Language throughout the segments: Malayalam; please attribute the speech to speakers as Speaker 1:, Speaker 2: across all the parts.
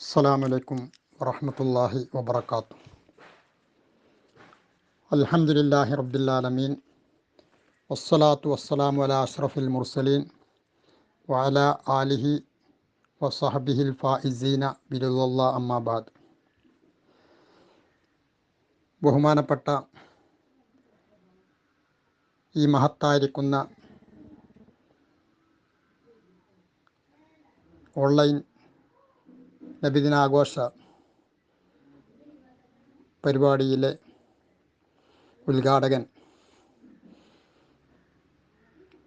Speaker 1: السلام عليكم ورحمة الله وبركاته الحمد لله رب العالمين والصلاة والسلام على أشرف المرسلين وعلى آله وصحبه الفائزين برضا الله أما بعد ബഹുമാനപ്പെട്ട ഈ മഹത്തായിരിക്കുന്ന ഓൺലൈൻ നബിദിനാഘോഷ പരിപാടിയിലെ ഉദ്ഘാടകൻ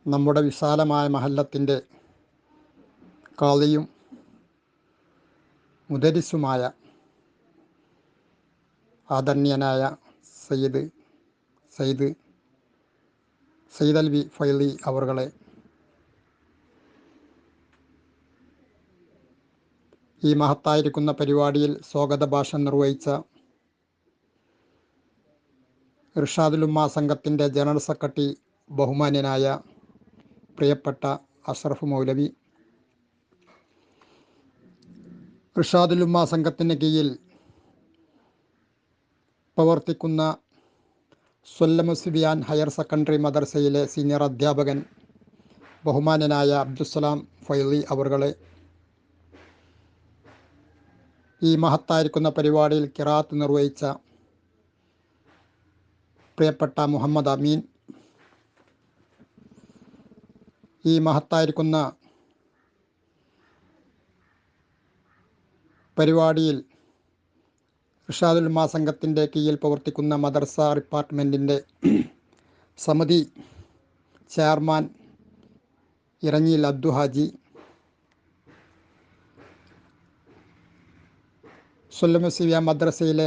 Speaker 1: നമ്മുടെ വിശാലമായ മഹല്ലത്തിന്റെ കാളിയും മുദരിസുമായ ആദരണീയനായ സയ്യിദ് സയ്യിദ് സയ്യിദ് അൽവി ഫൈലി അവർകളെ ഈ മഹത്തായിരിക്കുന്ന പരിപാടിയിൽ സ്വാഗത ഭാഷ നിർവഹിച്ച ഇർഷാദുലുമ്മ സംഘത്തിന്റെ ജനറൽ സെക്രട്ടറി ബഹുമാന്യനായ പ്രിയപ്പെട്ട അഷ്റഫ് മൗലവി. ഇർഷാദുലുമ്മ സംഘത്തിന് കീഴിൽ പ്രവർത്തിക്കുന്ന സൊല്ലമുസ്ബിയാൻ ഹയർ സെക്കൻഡറി മദർസയിലെ സീനിയർ അധ്യാപകൻ ബഹുമാന്യനായ അബ്ദുസ്സലാം ഫൈലി അവർകളെ ഈ മഹത്തായിരിക്കുന്ന പരിപാടിയിൽ കിറാത്ത് നിർവഹിച്ച പ്രിയപ്പെട്ട മുഹമ്മദ് അമീൻ. ഈ മഹത്തായിരിക്കുന്ന പരിപാടിയിൽ ഇർഷാദുൽമാ സംഘത്തിന്റെ കീഴിൽ പ്രവർത്തിക്കുന്ന മദർസ ഡിപ്പാർട്ട്മെന്റിന്റെ സമിതി ചെയർമാൻ ഇറങ്ങിയിൽ അബ്ദു സുല്ലമുസിയ മദ്രസയിലെ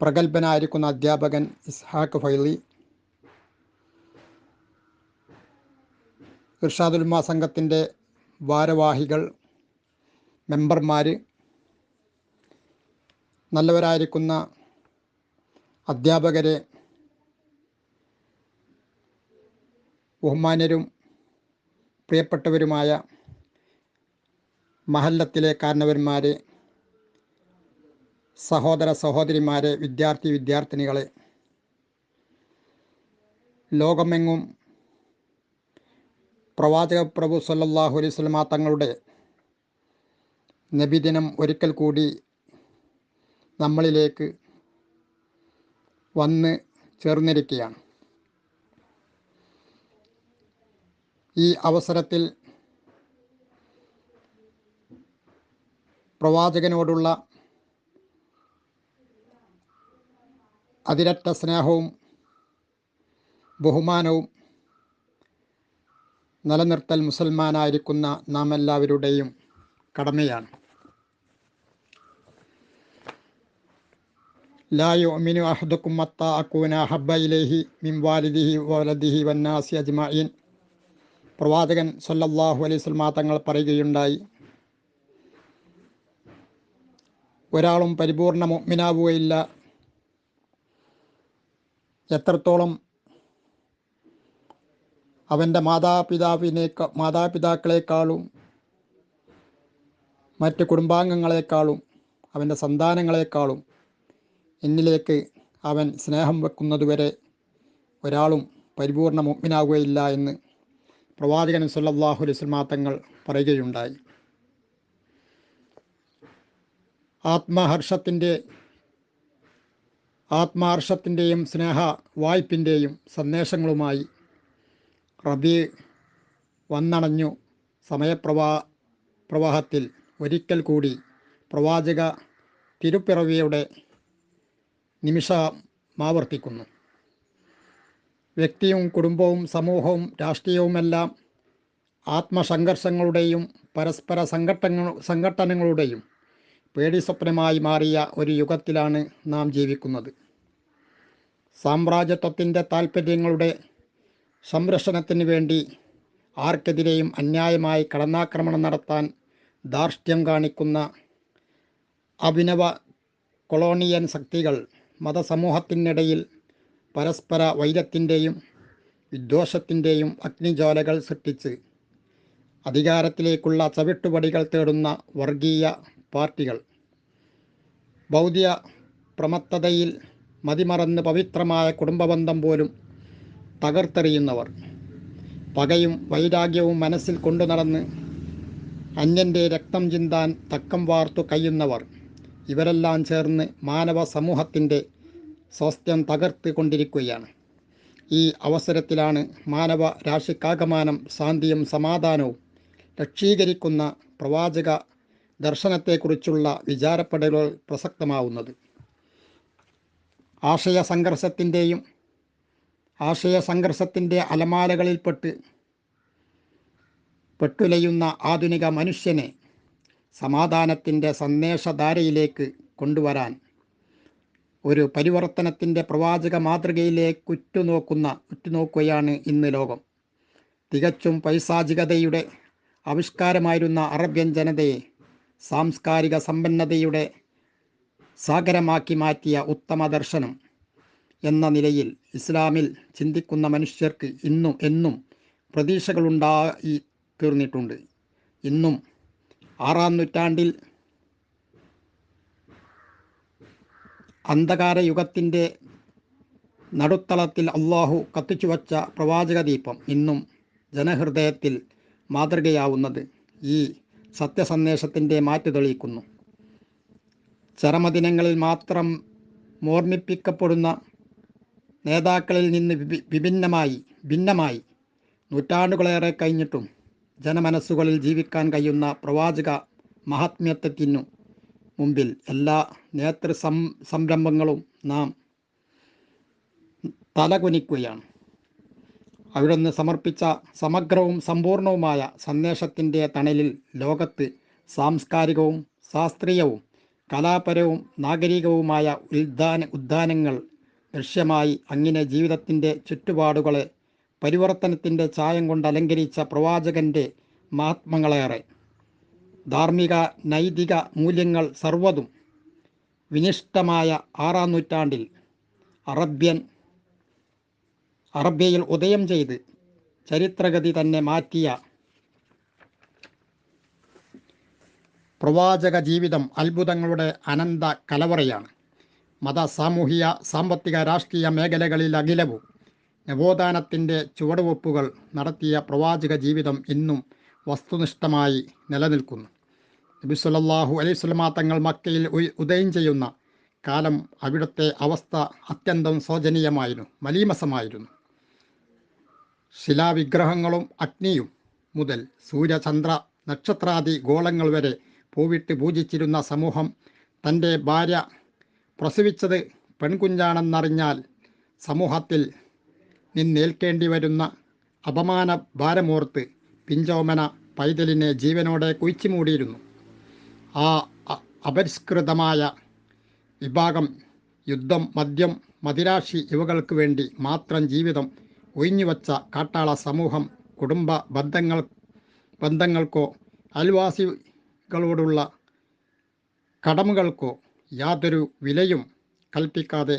Speaker 1: പ്രഗത്ഭനായിരിക്കുന്ന അധ്യാപകൻ ഇസ്ഹാഖ് ഫൈലി ഇർഷാദുൽമ സംഘത്തിന്റെ ഭാരവാഹികൾ മെമ്പർമാർ നല്ലവരായിരിക്കുന്ന അധ്യാപകരെ ബഹുമാന്യരും പ്രിയപ്പെട്ടവരുമായ മഹല്ലത്തിലെ കാരണവന്മാരെ സഹോദര സഹോദരിമാരെ വിദ്യാർത്ഥി വിദ്യാർത്ഥിനികളെ ലോകമെങ്ങും പ്രവാചക പ്രഭു സല്ലാഹു അലൈഹി സ്വലമ തങ്ങളുടെ നബിദിനം ഒരിക്കൽ കൂടി നമ്മളിലേക്ക് വന്ന് ചേർന്നിരിക്കുകയാണ്. ഈ അവസരത്തിൽ പ്രവാചകനോടുള്ള അതിരറ്റ സ്നേഹവും ബഹുമാനവും നിലനിർത്തൽ മുസൽമാനായിരിക്കുന്ന നാം എല്ലാവരുടെയും കടമയാണ്. ലാ യുഅ്മിനു അഹദുക്കും മത്ത അക്കൂന ഹബ്ബ ഇലൈഹി മിൻ വാലിദിഹി വന്നാസി അജ്മീൻ പ്രവാചകൻ സല്ലല്ലാഹു അലൈഹി വസല്ലം തങ്ങൾ പറയുകയുണ്ടായി ഒരാളും പരിപൂർണ മുഅ്മിനാവുകയില്ല എത്രത്തോളം അവന്റെ മാതാപിതാവിനെ മാതാപിതാക്കളെക്കാളും മറ്റ് കുടുംബാംഗങ്ങളെക്കാളും അവന്റെ സന്താനങ്ങളെക്കാളും എന്നിലേക്ക് അവൻ സ്നേഹം വെക്കുന്നതുവരെ ഒരാളും പരിപൂർണ മുഗ്മിനാകുകയില്ല എന്ന് പ്രവാചകൻ സുല്ലാഹു അലൈഹി വസല്ലം തങ്ങൾ പറയുകയുണ്ടായി. ആത്മഹർഷത്തിന്റെ ആത്മാർഷത്തിന്റെയും സ്നേഹ വായ്പിന്റെയും സന്ദേശങ്ങളുമായി റബി വന്നണഞ്ഞു സമയപ്രവാ പ്രവാഹത്തിൽ ഒരിക്കൽ കൂടി പ്രവാചക തിരുപ്പിറവിയുടെ നിമിഷം നിമിഷമാവർത്തിക്കുന്നു. വ്യക്തിയും കുടുംബവും സമൂഹവും രാഷ്ട്രീയവുമെല്ലാം ആത്മസംഘർഷങ്ങളുടെയും പരസ്പര സംഘട്ടങ്ങൾ സംഘട്ടനങ്ങളുടെയും പേടി സ്വപ്നമായി മാറിയ ഒരു യുഗത്തിലാണ് നാം ജീവിക്കുന്നത്. സാമ്രാജ്യത്വത്തിന്റെ താൽപ്പര്യങ്ങളുടെ സംരക്ഷണത്തിന് വേണ്ടി ആർക്കെതിരെയും അന്യായമായി കടന്നാക്രമണം നടത്താൻ ധാർഷ്ട്യം കാണിക്കുന്ന അഭിനവ കൊളോണിയൻ ശക്തികൾ മതസമൂഹത്തിനിടയിൽ പരസ്പര വൈരത്തിന്റെയും വിദ്വേഷത്തിന്റെയും അഗ്നിജ്വാലകൾ സൃഷ്ടിച്ച് അധികാരത്തിലേക്കുള്ള ചവിട്ടുപടികൾ തേടുന്ന വർഗീയ പാർട്ടികൾ. ഭൗതിക പ്രമത്തതയിൽ മതിമറന്ന് പവിത്രമായ കുടുംബബന്ധം പോലും തകർത്തെറിയുന്നവർ. പകയും വൈരാഗ്യവും മനസ്സിൽ കൊണ്ടു നടന്ന് അന്യന്റെ രക്തം ചിന്താൻ തക്കം വാർത്തു കഴിയുന്നവർ ഇവരെല്ലാം ചേർന്ന് മാനവ സമൂഹത്തിന്റെ സ്വാസ്ഥ്യം തകർത്ത് കൊണ്ടിരിക്കുകയാണ്. ഈ അവസരത്തിലാണ് മാനവ രാശിക്കാകമാനം ശാന്തിയും സമാധാനവും ലക്ഷീകരിക്കുന്ന പ്രവാചക ദർശനത്തെക്കുറിച്ചുള്ള വിചാരപ്പെടലുകൾ പ്രസക്തമാവുന്നത്. ആശയ സംഘർഷത്തിന്റെയും ആശയ സംഘർഷത്തിന്റെ അലമാലകളിൽപ്പെട്ട് പെട്ടുലയുന്ന ആധുനിക മനുഷ്യനെ സമാധാനത്തിന്റെ സന്ദേശധാരയിലേക്ക് കൊണ്ടുവരാൻ ഒരു പരിവർത്തനത്തിന്റെ പ്രവാചക മാതൃകയിലേക്ക് ഉറ്റുനോക്കുന്ന ഉറ്റുനോക്കുകയാണ് ഇന്ന് ലോകം. തികച്ചും പൈസാചികതയുടെ ആവിഷ്കാരമായിരുന്ന അറബ്യൻ ജനതയെ സാംസ്കാരിക സമ്പന്നതയുടെ സാഗരമാക്കി മാറ്റിയ ഉത്തമ ദർശനം എന്ന നിലയിൽ ഇസ്ലാമിൽ ചിന്തിക്കുന്ന മനുഷ്യർക്ക് ഇന്നും എന്നും പ്രതീക്ഷകളുണ്ടായി തീർന്നിട്ടുണ്ട്. ഇന്നും ആറാം നൂറ്റാണ്ടിൽ അന്ധകാര യുഗത്തിന്റെ നടുത്തളത്തിൽ അള്ളാഹു കത്തിച്ചു വച്ച പ്രവാചക ദീപം ഇന്നും ജനഹൃദയത്തിൽ മാതൃകയാവുന്നത് ഈ സത്യസന്ദേശത്തിന്റെ മാറ്റു തെളിയിക്കുന്നു. ചരമദിനങ്ങളിൽ മാത്രം ഓർമ്മിപ്പിക്കപ്പെടുന്ന നേതാക്കളിൽ നിന്ന് വിഭിന്നമായി ഭിന്നമായി നൂറ്റാണ്ടുകളേറെ കഴിഞ്ഞിട്ടും ജനമനസ്സുകളിൽ ജീവിക്കാൻ കഴിയുന്ന പ്രവാചക മഹാത്മ്യത്വത്തിനു മുമ്പിൽ എല്ലാ നേതൃ സം സംരംഭങ്ങളും നാം തലകുനിക്കുകയാണ്. അവിടുന്ന് സമർപ്പിച്ച സമഗ്രവും സമ്പൂർണവുമായ സന്ദേശത്തിന്റെ തണലിൽ ലോകത്ത് സാംസ്കാരികവും ശാസ്ത്രീയവും കലാപരവും നാഗരികവുമായ ഉദ്ധാന ഉദ്ധാനങ്ങൾ ദൃശ്യമായി അങ്ങനെ ജീവിതത്തിന്റെ ചുറ്റുപാടുകളെ പരിവർത്തനത്തിന്റെ ചായം കൊണ്ട് അലങ്കരിച്ച പ്രവാചകന്റെ മഹാത്മങ്ങളേറെ. ധാർമ്മിക നൈതിക മൂല്യങ്ങൾ സർവതും വിനിഷ്ടമായ ആറാം നൂറ്റാണ്ടിൽ അറബ്യൻ അറബ്യയിൽ ഉദയം ചെയ്ത് ചരിത്രഗതി തന്നെ മാറ്റിയ പ്രവാചക ജീവിതം അത്ഭുതങ്ങളുടെ അനന്ത കലവറയാണ്. മത സാമൂഹിക സാമ്പത്തിക രാഷ്ട്രീയ മേഖലകളിൽ അഖിലവും നവോത്ഥാനത്തിന്റെ ചുവടുവെപ്പുകൾ നടത്തിയ പ്രവാചക ജീവിതം ഇന്നും വസ്തുനിഷ്ഠമായി നിലനിൽക്കുന്നു. നബി സല്ലല്ലാഹു അലൈഹി സ്വലമാ തങ്ങൾ മക്കയിൽ ഉദയം ചെയ്യുന്ന കാലം അവിടുത്തെ അവസ്ഥ അത്യന്തം ശോചനീയമായിരുന്നു മലീമസമായിരുന്നു. ശിലാവിഗ്രഹങ്ങളും അഗ്നിയും മുതൽ സൂര്യചന്ദ്ര നക്ഷത്രാദി ഗോളങ്ങൾ വരെ പൂവിട്ട് പൂജിച്ചിരുന്ന സമൂഹം തന്റെ ഭാര്യ പ്രസവിച്ചത് പെൺകുഞ്ഞാണെന്നറിഞ്ഞാൽ സമൂഹത്തിൽ നിന്നേൽക്കേണ്ടി വരുന്ന അപമാന ഭാരമോർത്ത് പിഞ്ചോമന പൈതലിനെ ജീവനോടെ കുഴിച്ചു മൂടിയിരുന്നു. ആ അപരിഷ്കൃതമായ വിഭാഗം യുദ്ധം മദ്യം മദിരാശി ഇവകൾക്ക് വേണ്ടി മാത്രം ജീവിതം ഒഴിഞ്ഞുവച്ച കാട്ടാള സമൂഹം കുടുംബ ബന്ധങ്ങൾ ബന്ധങ്ങൾക്കോ അയൽവാസികളോടുള്ള കടമകൾക്കോ യാതൊരു വിലയും കൽപ്പിക്കാതെ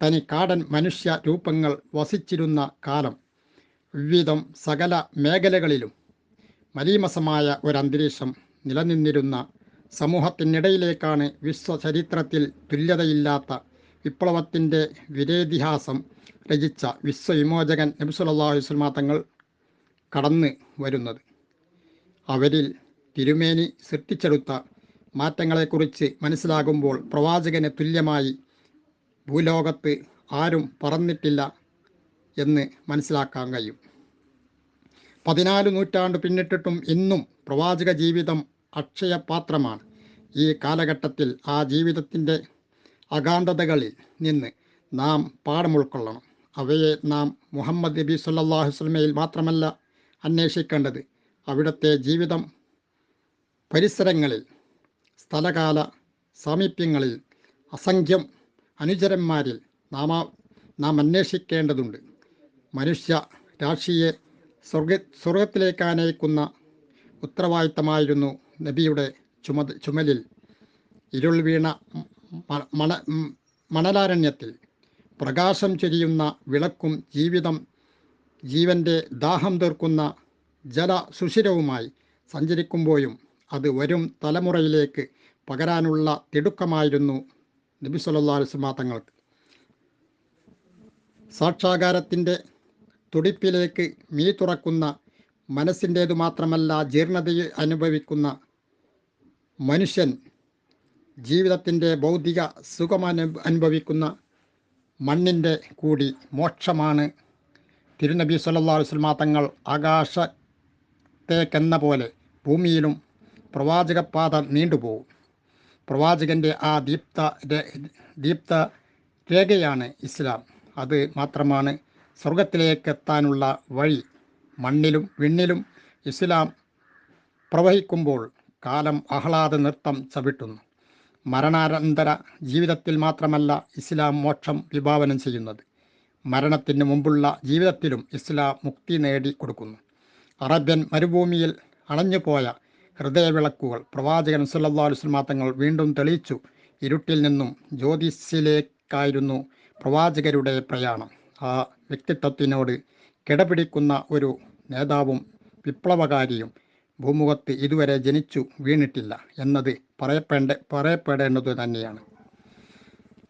Speaker 1: തനി കാടൻ മനുഷ്യ രൂപങ്ങൾ വസിച്ചിരുന്ന കാലം വിവിധം സകല മേഖലകളിലും മലീമസമായ ഒരന്തരീക്ഷം നിലനിന്നിരുന്ന സമൂഹത്തിനിടയിലേക്കാണ് വിശ്വചരിത്രത്തിൽ തുല്യതയില്ലാത്ത വിപ്ലവത്തിന്റെ വിരേതിഹാസം രചിച്ച വിശ്വവിമോചകൻ നബിസുല്ലാഹു വസ്ലമ തങ്ങൾ കടന്ന് വരുന്നത്. അവരിൽ തിരുമേനി സൃഷ്ടിച്ചെടുത്ത മാറ്റങ്ങളെക്കുറിച്ച് മനസ്സിലാകുമ്പോൾ പ്രവാചകന് തുല്യമായി ഭൂലോകത്ത് ആരും പറന്നിട്ടില്ല എന്ന് മനസ്സിലാക്കാൻ കഴിയും. പതിനാല് നൂറ്റാണ്ട് പിന്നിട്ടിട്ടും ഇന്നും പ്രവാചക ജീവിതം അക്ഷയപാത്രമാണ്. ഈ കാലഘട്ടത്തിൽ ആ ജീവിതത്തിന്റെ അകാന്തതകളിൽ നിന്ന് നാം പാഠം ഉൾക്കൊള്ളണം. അവയെ നാം മുഹമ്മദ് നബി സല്ലാഹുസ്ലമയിൽ മാത്രമല്ല അന്വേഷിക്കേണ്ടത് അവിടുത്തെ ജീവിതം പരിസരങ്ങളിൽ സ്ഥലകാല സാമീപ്യങ്ങളിൽ അസംഖ്യം അനുചരന്മാരിൽ നാമ നാം അന്വേഷിക്കേണ്ടതുണ്ട്. മനുഷ്യ രാശിയെ സ്വർഗ സ്വർഗത്തിലേക്ക് അനയിക്കുന്ന ഉത്തരവാദിത്തമായിരുന്നു നബിയുടെ ചുമ ചുമലിൽ. ഇരുൾ വീണ മണ മണലാരണ്യത്തിൽ പ്രകാശം ചൊരിയുന്ന വിളക്കും ജീവിതം ജീവന്റെ ദാഹം തീർക്കുന്ന ജല സുഷിരവുമായി സഞ്ചരിക്കുമ്പോഴും അത് വരും തലമുറയിലേക്ക് പകരാനുള്ള തിടുക്കമായിരുന്നു നബി സല്ലാ വസല്ലം തങ്ങൾക്ക്. സാക്ഷാകാരത്തിന്റെ തുടിപ്പിലേക്ക് മീ തുറക്കുന്ന മനസ്സിന്റേതു മാത്രമല്ല ജീർണതയെ അനുഭവിക്കുന്ന മനുഷ്യൻ ജീവിതത്തിന്റെ ഭൗതിക സുഖമനു അനുഭവിക്കുന്ന മണ്ണിന്റെ കൂടി മോക്ഷമാണ് തിരുനബി സല്ലാ വസല്ലം തങ്ങൾ ആകാശത്തേക്കെന്ന പോലെ ഭൂമിയിലും പ്രവാചകപാത നീണ്ടുപോകും പ്രവാചകന്റെ ആ ദീപ്ത ദീപ്ത രേഖയാണ് ഇസ്ലാം. അത് മാത്രമാണ് സ്വർഗത്തിലേക്ക് എത്താനുള്ള വഴി. മണ്ണിലും വിണ്ണിലും ഇസ്ലാം പ്രവഹിക്കുമ്പോൾ കാലം ആഹ്ലാദ നൃത്തം ചവിട്ടുന്നു. മരണാനന്തര ജീവിതത്തിൽ മാത്രമല്ല ഇസ്ലാം മോക്ഷം വിഭാവനം ചെയ്യുന്നത്. മരണത്തിന് മുമ്പുള്ള ജീവിതത്തിലും ഇസ്ലാം മുക്തി നേടി കൊടുക്കുന്നു അറബ്യൻ മരുഭൂമിയിൽ അണഞ്ഞുപോയ ഹൃദയവിളക്കുകൾ. പ്രവാചകൻ സല്ലല്ലാഹു അലൈഹി വസല്ലം തങ്ങൾ വീണ്ടും തെളിയിച്ചു. ഇരുട്ടിൽ നിന്നും ജ്യോതിസിലേക്കായിരുന്നു പ്രവാചകരുടെ പ്രയാണം. ആ വ്യക്തിത്വത്തിനോട് കിടപിടിക്കുന്ന ഒരു നേതാവും വിപ്ലവകാരിയും ഭൂമുഖത്ത് ഇതുവരെ ജനിച്ചു വീണിട്ടില്ല എന്നത് പറയപ്പെടേ പറയപ്പെടേണ്ടത് തന്നെയാണ്.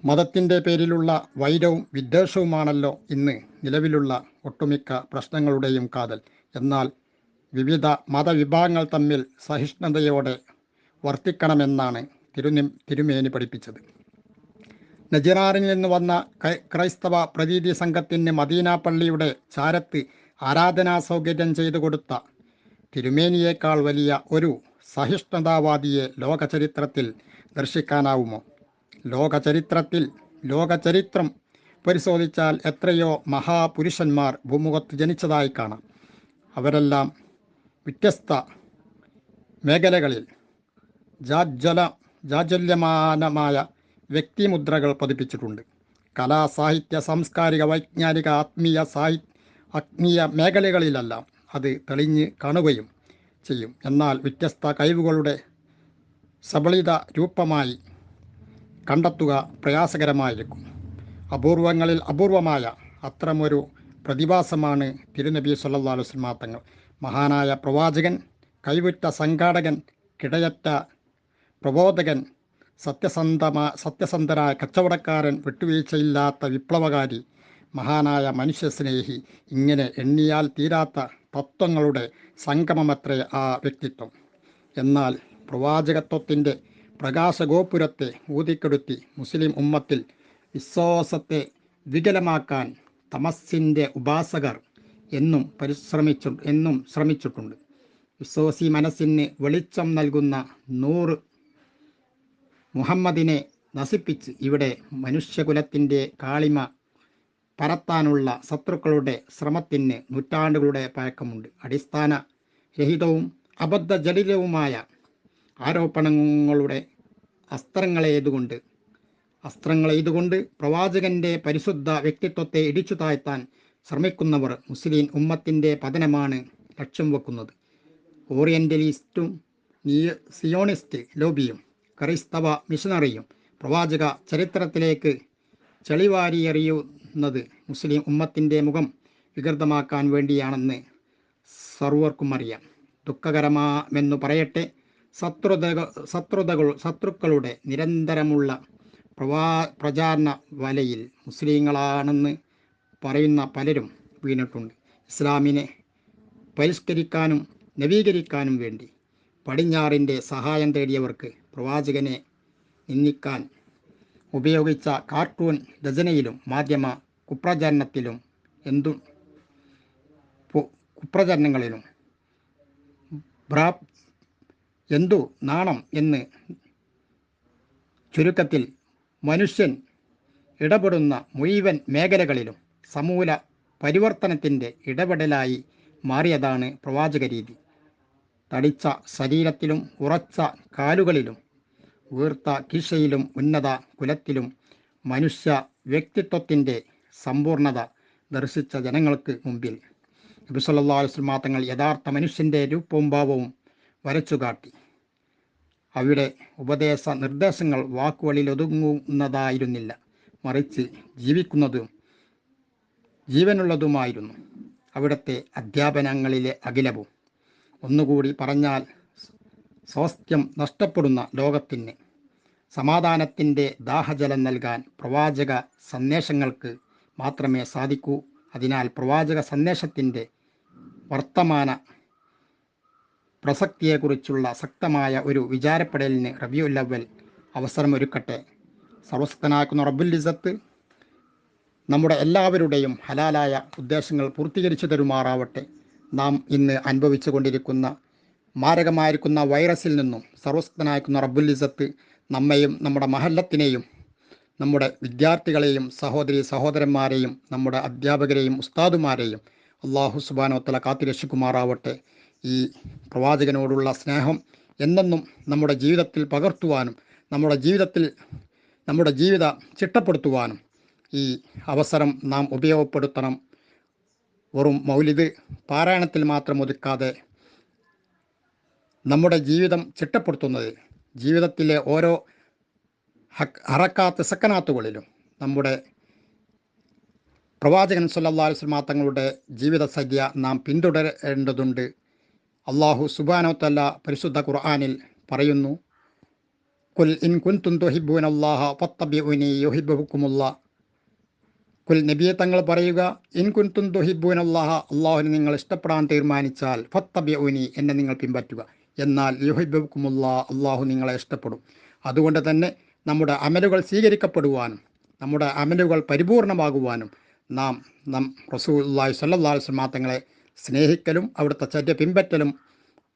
Speaker 1: മതത്തിന്റെ പേരിലുള്ള വൈരവും വിദ്വേഷവുമാണല്ലോ ഇന്ന് നിലവിലുള്ള ഒട്ടുമിക്ക പ്രശ്നങ്ങളുടെയും കാതൽ. എന്നാൽ വിവിധ മതവിഭാഗങ്ങൾ തമ്മിൽ സഹിഷ്ണുതയോടെ വർത്തിക്കണമെന്നാണ് തിരുനി തിരുമേനി പഠിപ്പിച്ചത്. നജിറാറിൽ നിന്ന് വന്ന ക്രൈസ്തവ പ്രതീതി സംഘത്തിന് മദീന പള്ളിയുടെ ചാരത്ത് ആരാധനാ സൗകര്യം ചെയ്തു കൊടുത്ത തിരുമേനിയേക്കാൾ വലിയ ഒരു സഹിഷ്ണുതാവാദിയെ ലോകചരിത്രത്തിൽ ദർശിക്കാനാവുമോ? ലോകചരിത്രത്തിൽ ലോകചരിത്രം പരിശോധിച്ചാൽ എത്രയോ മഹാപുരുഷന്മാർ ഭൂമുഖത്ത് ജനിച്ചതായി കാണാം. അവരെല്ലാം വ്യത്യസ്ത മേഖലകളിൽ ജാജ്വല ജാജ്വല്യമാനമായ വ്യക്തിമുദ്രകൾ പതിപ്പിച്ചിട്ടുണ്ട്. കലാ സാഹിത്യ സാംസ്കാരിക വൈജ്ഞാനിക ആത്മീയ സാഹി ആത്മീയ മേഖലകളിലെല്ലാം അത് തെളിഞ്ഞ് കാണുകയും ചെയ്യും. എന്നാൽ വ്യത്യസ്ത കഴിവുകളുടെ സബളിത രൂപമായി കണ്ടെത്തുക പ്രയാസകരമായിരിക്കും. അപൂർവങ്ങളിൽ അപൂർവമായ അത്തരമൊരു പ്രതിഭാസമാണ് തിരുനബി തങ്ങൾ മഹാനായ പ്രവാചകൻ കൈവിട്ട സംഘാടകൻ കിടയറ്റ പ്രബോധകൻ സത്യസന്ധമാ സത്യസന്ധരായ കച്ചവടക്കാരൻ വിട്ടുവീഴ്ചയില്ലാത്ത വിപ്ലവകാരി മഹാനായ മനുഷ്യസ്നേഹി ഇങ്ങനെ എണ്ണിയാൽ തീരാത്ത തത്വങ്ങളുടെ സംഗമമത്രേ ആ വ്യക്തിത്വം. എന്നാൽ പ്രവാചകത്വത്തിന്റെ പ്രകാശഗോപുരത്തെ ഊതിക്കെടുത്തി മുസ്ലിം ഉമ്മത്തിൽ വിശ്വാസത്തെ വികലമാക്കാൻ തമസ്സിന്റെ ഉപാസകർ എന്നും പരിശ്രമിച്ചു എന്നും ശ്രമിച്ചിട്ടുണ്ട്. വിശ്വാസി മനസ്സിന് വെളിച്ചം നൽകുന്ന നൂറ് മുഹമ്മദിനെ നശിപ്പിച്ച് ഇവിടെ മനുഷ്യകുലത്തിന്റെ കാളിമ പരത്താനുള്ള ശത്രുക്കളുടെ ശ്രമത്തിന് നൂറ്റാണ്ടുകളുടെ പഴക്കമുണ്ട്. അടിസ്ഥാന രഹിതവും അബദ്ധജടിലവുമായ ആരോപണങ്ങളുടെ അസ്ത്രങ്ങളേതുകൊണ്ട് അസ്ത്രങ്ങളെയ്തുകൊണ്ട് പ്രവാചകന്റെ പരിശുദ്ധ വ്യക്തിത്വത്തെ ഇടിച്ചു താഴ്ത്താൻ ശ്രമിക്കുന്നവർ മുസ്ലിം ഉമ്മത്തിന്റെ പതനമാണ് ലക്ഷ്യം വെക്കുന്നത്. ഓറിയന്റലിസ്റ്റും നിയ- സിയോണിസ്റ്റ് ലോബിയും ക്രൈസ്തവ മിഷണറിയും പ്രവാചക ചരിത്രത്തിലേക്ക് ചെളിവാരിയെറിയുന്നത് മുസ്ലിം ഉമ്മത്തിന്റെ മുഖം വികൃതമാക്കാൻ വേണ്ടിയാണെന്ന് സർവർക്കും അറിയാം. ദുഃഖകരമാമെന്നു പറയട്ടെ ശത്രുത ശത്രുതകൾ ശത്രുക്കളുടെ നിരന്തരമുള്ള പ്രവാ പ്രചാരണ വലയിൽ മുസ്ലിങ്ങളാണെന്ന് പറയുന്ന പലരും വീണിട്ടുണ്ട്. ഇസ്ലാമിനെ പരിഷ്കരിക്കാനും നവീകരിക്കാനും വേണ്ടി പടിഞ്ഞാറിന്റെ സഹായം തേടിയവർക്ക് പ്രവാചകനെ നിന്ദിക്കാൻ ഉപയോഗിച്ച കാർട്ടൂൺ രചനയിലും മാധ്യമ കുപ്രചരണത്തിലും എന്തു കുപ്രചരണങ്ങളിലും ബ്രാ എന്തു നാണം എന്ന് ചുരുക്കത്തിൽ മനുഷ്യൻ ഇടപെടുന്ന മുഴുവൻ മേഖലകളിലും സമൂല പരിവർത്തനത്തിന്റെ ഇടപെടലായി മാറിയതാണ് പ്രവാചക രീതി തടിച്ച ശരീരത്തിലും ഉറച്ച കാലുകളിലും വീർത്ത കിഷയിലും ഉന്നത കുലത്തിലും മനുഷ്യ വ്യക്തിത്വത്തിന്റെ സമ്പൂർണത ദർശിച്ച ജനങ്ങൾക്ക് മുമ്പിൽ നബിസല്ലാ വസ്ലമാ തങ്ങൾ യഥാർത്ഥ മനുഷ്യന്റെ രൂപവും ഭാവവും വരച്ചു കാട്ടി. അവിടെ ഉപദേശ നിർദ്ദേശങ്ങൾ വാക്കുകളിൽ ഒതുങ്ങുന്നതായിരുന്നില്ല. മറിച്ച് ജീവിക്കുന്നതും ജീവനുള്ളതുമായിരുന്നു. അവിടുത്തെ അധ്യാപനങ്ങളിലെ അഖിലവും. ഒന്നുകൂടി പറഞ്ഞാൽ സ്വാസ്ഥ്യം നഷ്ടപ്പെടുന്ന ലോകത്തിന് സമാധാനത്തിന്റെ ദാഹജലം നൽകാൻ പ്രവാചക സന്ദേശങ്ങൾക്ക് മാത്രമേ സാധിക്കൂ. അതിനാൽ പ്രവാചക സന്ദേശത്തിന്റെ വർത്തമാന പ്രസക്തിയെക്കുറിച്ചുള്ള ശക്തമായ ഒരു വിചാരപ്പെടലിന് റബിയുല്ലവൽ അവസരമൊരുക്കട്ടെ. സർവശക്തനാക്കുന്ന റബ്ബുൽ ഇസത്ത് നമ്മുടെ എല്ലാവരുടെയും ഹലാലായ ഉദ്ദേശങ്ങൾ പൂർത്തീകരിച്ചു തരുമാറാവട്ടെ. നാം ഇന്ന് അനുഭവിച്ചു കൊണ്ടിരിക്കുന്ന മാരകമായിരിക്കുന്ന വൈറസിൽ നിന്നും സർവശക്തനായിരിക്കുന്ന റബ്ബുൽ ഇസത്ത് നമ്മെയും നമ്മുടെ മഹല്ലത്തിനെയും നമ്മുടെ വിദ്യാർത്ഥികളെയും സഹോദരി സഹോദരന്മാരെയും നമ്മുടെ അധ്യാപകരെയും ഉസ്താദുമാരെയും അള്ളാഹു സുബാനോത്തല കാത്തുരക്ഷിക്കുമാറാവട്ടെ ഈ പ്രവാചകനോടുള്ള സ്നേഹം എന്നെന്നും നമ്മുടെ ജീവിതത്തിൽ പകർത്തുവാനും നമ്മുടെ ജീവിതത്തിൽ നമ്മുടെ ജീവിതം ചിട്ടപ്പെടുത്തുവാനും ഈ അവസരം നാം ഉപയോഗപ്പെടുത്തണം. വെറും മൗലിത് പാരായണത്തിൽ മാത്രം ഒതുക്കാതെ നമ്മുടെ ജീവിതം ചിട്ടപ്പെടുത്തുന്നതിൽ ജീവിതത്തിലെ ഓരോ ഹറക്കാത്ത് സക്കനാത്തുകളിലും നമ്മുടെ പ്രവാചകൻ വസല്ലം തങ്ങളുടെ ജീവിതസദ്യ നാം പിന്തുടരേണ്ടതുണ്ട്. അള്ളാഹു സുബാനോത്തല്ല പരിശുദ്ധ ഖുർആാനിൽ പറയുന്നു കുൽ ഇൻ കുൻ തുൻ തൊഹിബുൻ അള്ളാഹ ഫത്തബിഉനി യുഹിബ്ബുക്കുമുള്ള കുൽ നബിയെ തങ്ങൾ പറയുക ഇൻ കുൻതും തുഹിബൂൻ അള്ളാഹ അള്ളാഹുവിനെ നിങ്ങൾ ഇഷ്ടപ്പെടാൻ തീരുമാനിച്ചാൽ ഫത്തബിഉനി എന്നെ നിങ്ങൾ പിൻപറ്റുക. എന്നാൽ യുഹിബുക്കുമുള്ള അള്ളാഹു നിങ്ങളെ ഇഷ്ടപ്പെടും. അതുകൊണ്ട് തന്നെ നമ്മുടെ അമലുകൾ സ്വീകരിക്കപ്പെടുവാനും നമ്മുടെ അമലുകൾ പരിപൂർണമാകുവാനും നാം നാം റസൂല്ലായി വസല്ലം തങ്ങളെ സ്നേഹിക്കലും അവിടുത്തെ ചര്യ പിൻപറ്റലും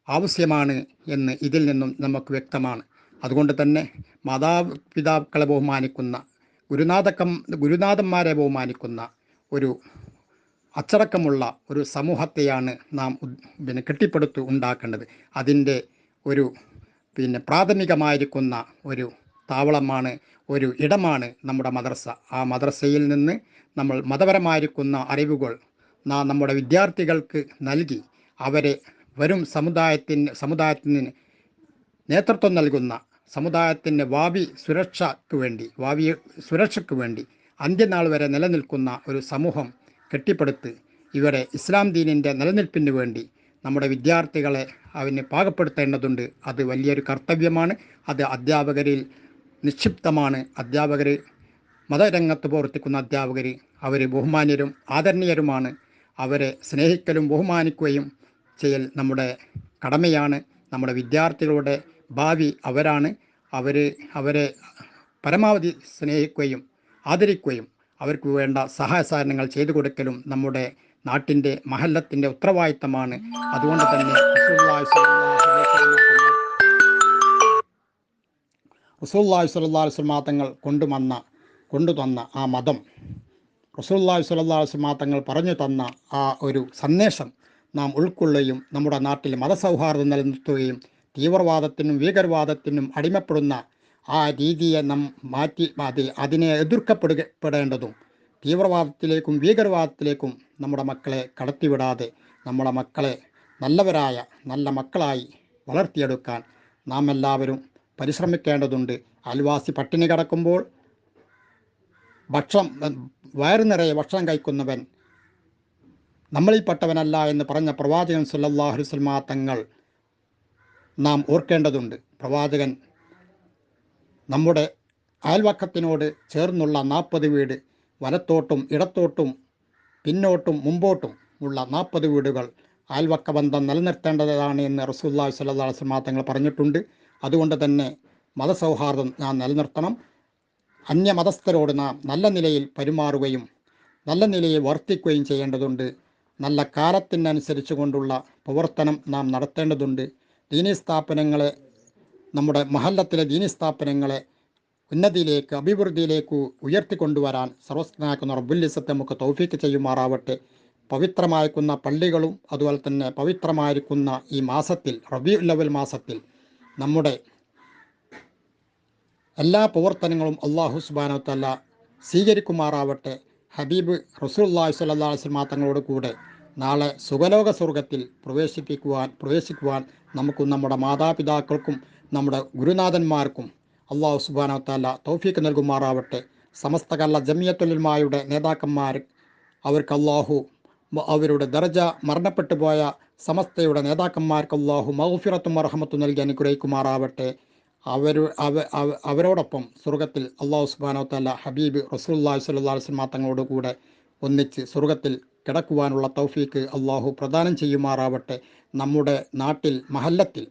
Speaker 1: ആവശ്യമാണ് എന്ന് ഇതിൽ നിന്നും നമുക്ക് വ്യക്തമാണ്. അതുകൊണ്ട് തന്നെ മാതാപിതാക്കളെ ബഹുമാനിക്കുന്ന ഗുരുനാഥക്കം ഗുരുനാഥന്മാരെ ബഹുമാനിക്കുന്ന ഒരു അച്ചടക്കമുള്ള ഒരു സമൂഹത്തെയാണ് നാം പിന്നെ കെട്ടിപ്പടുത്തു ഉണ്ടാക്കേണ്ടത്. അതിന്റെ ഒരു പിന്നെ പ്രാഥമികമായിരിക്കുന്ന ഒരു താവളമാണ് ഒരു ഇടമാണ് നമ്മുടെ മദ്രസ. ആ മദ്രസയിൽ നിന്ന് നമ്മൾ മതപരമായിരിക്കുന്ന അറിവുകൾ നാം നമ്മുടെ വിദ്യാർത്ഥികൾക്ക് നൽകി അവരെ വരും സമുദായത്തിന് സമുദായത്തിന് നേതൃത്വം നൽകുന്ന സമുദായത്തിന്റെ ഭാവി സുരക്ഷയ്ക്ക് വേണ്ടി ഭാവി സുരക്ഷയ്ക്ക് വേണ്ടി അന്ത്യനാൾ വരെ നിലനിൽക്കുന്ന ഒരു സമൂഹം കെട്ടിപ്പടുത്ത് ഇവരെ ഇസ്ലാം ദീനിന്റെ നിലനിൽപ്പിന് വേണ്ടി നമ്മുടെ വിദ്യാർത്ഥികളെ അവന് പാകപ്പെടുത്തേണ്ടതുണ്ട്. അത് വലിയൊരു കർത്തവ്യമാണ്. അത് അധ്യാപകരിൽ നിക്ഷിപ്തമാണ്. അധ്യാപകർ മതരംഗത്ത് പ്രവർത്തിക്കുന്ന അധ്യാപകർ അവർ ബഹുമാന്യരും ആദരണീയരുമാണ്. അവരെ സ്നേഹിക്കലും ബഹുമാനിക്കുകയും ചെയ്യൽ നമ്മുടെ കടമയാണ്. നമ്മുടെ വിദ്യാർത്ഥികളുടെ ഭാവി അവരാണ്. അവർ അവരെ പരമാവധി സ്നേഹിക്കുകയും ആദരിക്കുകയും അവർക്ക് വേണ്ട സഹായ സഹകരണങ്ങൾ ചെയ്തു കൊടുക്കലും നമ്മുടെ നാട്ടിന്റെ മഹല്ലത്തിന്റെ ഉത്തരവാദിത്തമാണ്. അതുകൊണ്ട് തന്നെ റസൂല്ലാഹി സ്വല്ലാ വസല്ലം തങ്ങൾ കൊണ്ടുവന്ന കൊണ്ടുതന്ന ആ മതം റസൂല്ലാഹി സ്വല്ലാ വസല്ലം തങ്ങൾ പറഞ്ഞു തന്ന ആ ഒരു സന്ദേശം നാം ഉൾക്കൊള്ളുകയും നമ്മുടെ നാട്ടിൽ മതസൗഹാർദ്ദം നിലനിർത്തുകയും തീവ്രവാദത്തിനും ഭീകരവാദത്തിനും അടിമപ്പെടുന്ന ആ രീതിയെ നാം മാറ്റി അത് അതിനെ എതിർക്കപ്പെടുകപ്പെടേണ്ടതും തീവ്രവാദത്തിലേക്കും ഭീകരവാദത്തിലേക്കും നമ്മുടെ മക്കളെ കടത്തിവിടാതെ നമ്മുടെ മക്കളെ നല്ലവരായ നല്ല മക്കളായി വളർത്തിയെടുക്കാൻ നാം എല്ലാവരും പരിശ്രമിക്കേണ്ടതുണ്ട്. അൽവാസി പട്ടിണി കിടക്കുമ്പോൾ ഭക്ഷണം വയറു നിറയെ ഭക്ഷണം കഴിക്കുന്നവൻ നമ്മളിൽപ്പെട്ടവനല്ല എന്ന് പറഞ്ഞ പ്രവാചകൻ വസല്ലമ തങ്ങൾ നാം ഓർക്കേണ്ടതുണ്ട്. പ്രവാചകൻ നമ്മുടെ അയൽവക്കത്തിനോട് ചേർന്നുള്ള നാൽപ്പത് വീട് വലത്തോട്ടും ഇടത്തോട്ടും പിന്നോട്ടും മുമ്പോട്ടും ഉള്ള നാൽപ്പത് വീടുകൾ അയൽവക്ക ബന്ധം നിലനിർത്തേണ്ടതാണ് എന്ന് റസൂല്ലാ അലൈഹി വസല്ലമ തങ്ങൾ പറഞ്ഞിട്ടുണ്ട്. അതുകൊണ്ട് തന്നെ മതസൗഹാർദ്ദം നാം നിലനിർത്തണം. അന്യമതസ്ഥരോട് നാം നല്ല നിലയിൽ പെരുമാറുകയും നല്ല നിലയിൽ വർത്തിക്കുകയും ചെയ്യേണ്ടതുണ്ട്. നല്ല കാലത്തിനനുസരിച്ച് കൊണ്ടുള്ള പ്രവർത്തനം നാം നടത്തേണ്ടതുണ്ട്. ദീനീ സ്ഥാപനങ്ങളെ നമ്മുടെ മഹല്ലത്തിലെ ദീനി സ്ഥാപനങ്ങളെ ഉന്നതിയിലേക്ക് അഭിവൃദ്ധിയിലേക്ക് ഉയർത്തിക്കൊണ്ടുവരാൻ സർവസ്നാക്കുന്ന റബ്ബുല്ലിസത്തെ നമുക്ക് തൗഫീക്ക് ചെയ്യുമാറാവട്ടെ. പവിത്രമായിരിക്കുന്ന പള്ളികളും അതുപോലെ തന്നെ പവിത്രമായിരിക്കുന്ന ഈ മാസത്തിൽ റബി ലവൽ മാസത്തിൽ നമ്മുടെ എല്ലാ പ്രവർത്തനങ്ങളും അള്ളാഹു സുബാനോ തല്ല സ്വീകരിക്കുമാറാവട്ടെ. ഹബീബ് റസൂല്ലാഹി വസല്ലം തങ്ങളോട് കൂടെ നാളെ സുഖലോക സ്വർഗത്തിൽ പ്രവേശിപ്പിക്കുവാൻ പ്രവേശിക്കുവാൻ നമുക്കും നമ്മുടെ മാതാപിതാക്കൾക്കും നമ്മുടെ ഗുരുനാഥന്മാർക്കും അള്ളാഹു സുബാനോ തല്ല തൗഫീക്ക് നൽകുമാറാവട്ടെ. സമസ്ത കല്ല ജമിയത്തുലിമായുടെ നേതാക്കന്മാർ അവർക്ക് അള്ളാഹു അവരുടെ ദർജ മരണപ്പെട്ടു പോയ സമസ്തയുടെ നേതാക്കന്മാർക്ക് അള്ളാഹു മൗഫിറത്തും അർഹമത്തും നൽകി അനുഗ്രഹിക്കുമാറാവട്ടെ. അവർ അവ അവ- അവരോടൊപ്പം സ്വർഗത്തിൽ അള്ളാഹു സുബാനോ തല്ല ഹബീബ് റസൂല്ലാ സ്വല്ലാ വസ്ലമ തങ്ങളോട് കൂടെ ഒന്നിച്ച് സ്വർഗത്തിൽ കിടക്കുവാനുള്ള തൗഫീക്ക് അള്ളാഹു പ്രദാനം ചെയ്യുമാറാവട്ടെ. നമ്മുടെ നാട്ടിൽ മഹല്ലത്തിൽ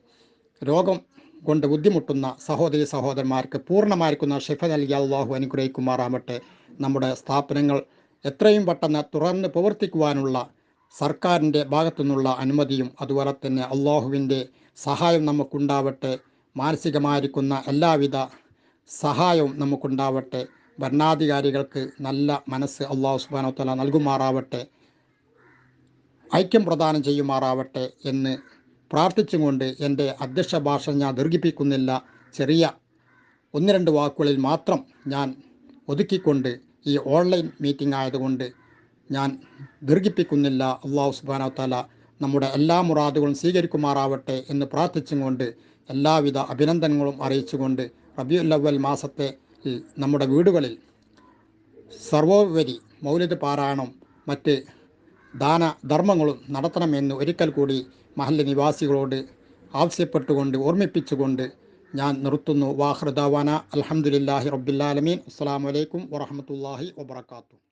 Speaker 1: രോഗം കൊണ്ട് ബുദ്ധിമുട്ടുന്ന സഹോദരി സഹോദരന്മാർക്ക് പൂർണമായിരിക്കുന്ന ഷിഫ നൽകി അള്ളാഹു അനുഗ്രഹിക്കുമാറാവട്ടെ. നമ്മുടെ സ്ഥാപനങ്ങൾ എത്രയും പെട്ടെന്ന് തുറന്ന് പ്രവർത്തിക്കുവാനുള്ള സർക്കാരിന്റെ ഭാഗത്തു നിന്നുള്ള അനുമതിയും അതുപോലെ തന്നെ അള്ളാഹുവിന്റെ സഹായം നമുക്കുണ്ടാവട്ടെ. മാനസികമായിരിക്കുന്ന എല്ലാവിധ സഹായവും നമുക്കുണ്ടാവട്ടെ. ഭരണാധികാരികൾക്ക് നല്ല മനസ്സ് അള്ളാഹു സുബാനോത്തല നൽകുമാറാവട്ടെ. ഐക്യം പ്രദാനം ചെയ്യുമാറാവട്ടെ എന്ന് പ്രാർത്ഥിച്ചുകൊണ്ട് എന്റെ അധ്യക്ഷ ഭാഷ ഞാൻ ദീർഘിപ്പിക്കുന്നില്ല. ചെറിയ ഒന്ന് രണ്ട് വാക്കുകളിൽ മാത്രം ഞാൻ ഒതുക്കിക്കൊണ്ട് ഈ ഓൺലൈൻ മീറ്റിംഗ് ആയതുകൊണ്ട് ഞാൻ ദീർഘിപ്പിക്കുന്നില്ല. അള്ളാഹു സുബാന താല നമ്മുടെ എല്ലാ മുറാദുകളും സ്വീകരിക്കുമാറാവട്ടെ എന്ന് പ്രാർത്ഥിച്ചുകൊണ്ട് എല്ലാവിധ അഭിനന്ദനങ്ങളും അറിയിച്ചുകൊണ്ട് റബിയുല്ലവൽ മാസത്തെ നമ്മുടെ വീടുകളിൽ സർവോപരി മൗലിദ് പാരായണം മറ്റ് ദാന ധർമ്മങ്ങളും നടത്തണമെന്ന് ഒരിക്കൽ കൂടി മഹല്ല നിവാസികളോട് ആവശ്യപ്പെട്ടുകൊണ്ട് ഓർമ്മിപ്പിച്ചുകൊണ്ട് ഞാൻ നിർത്തുന്നു. വാഹൃദാവാന. അലഹമുല്ലാഹി റബ്ബുല്ലാലമീൻ അസ്സാം വലൈക്കും വറഹമത്തല്ലാഹി വബർക്കാത്തു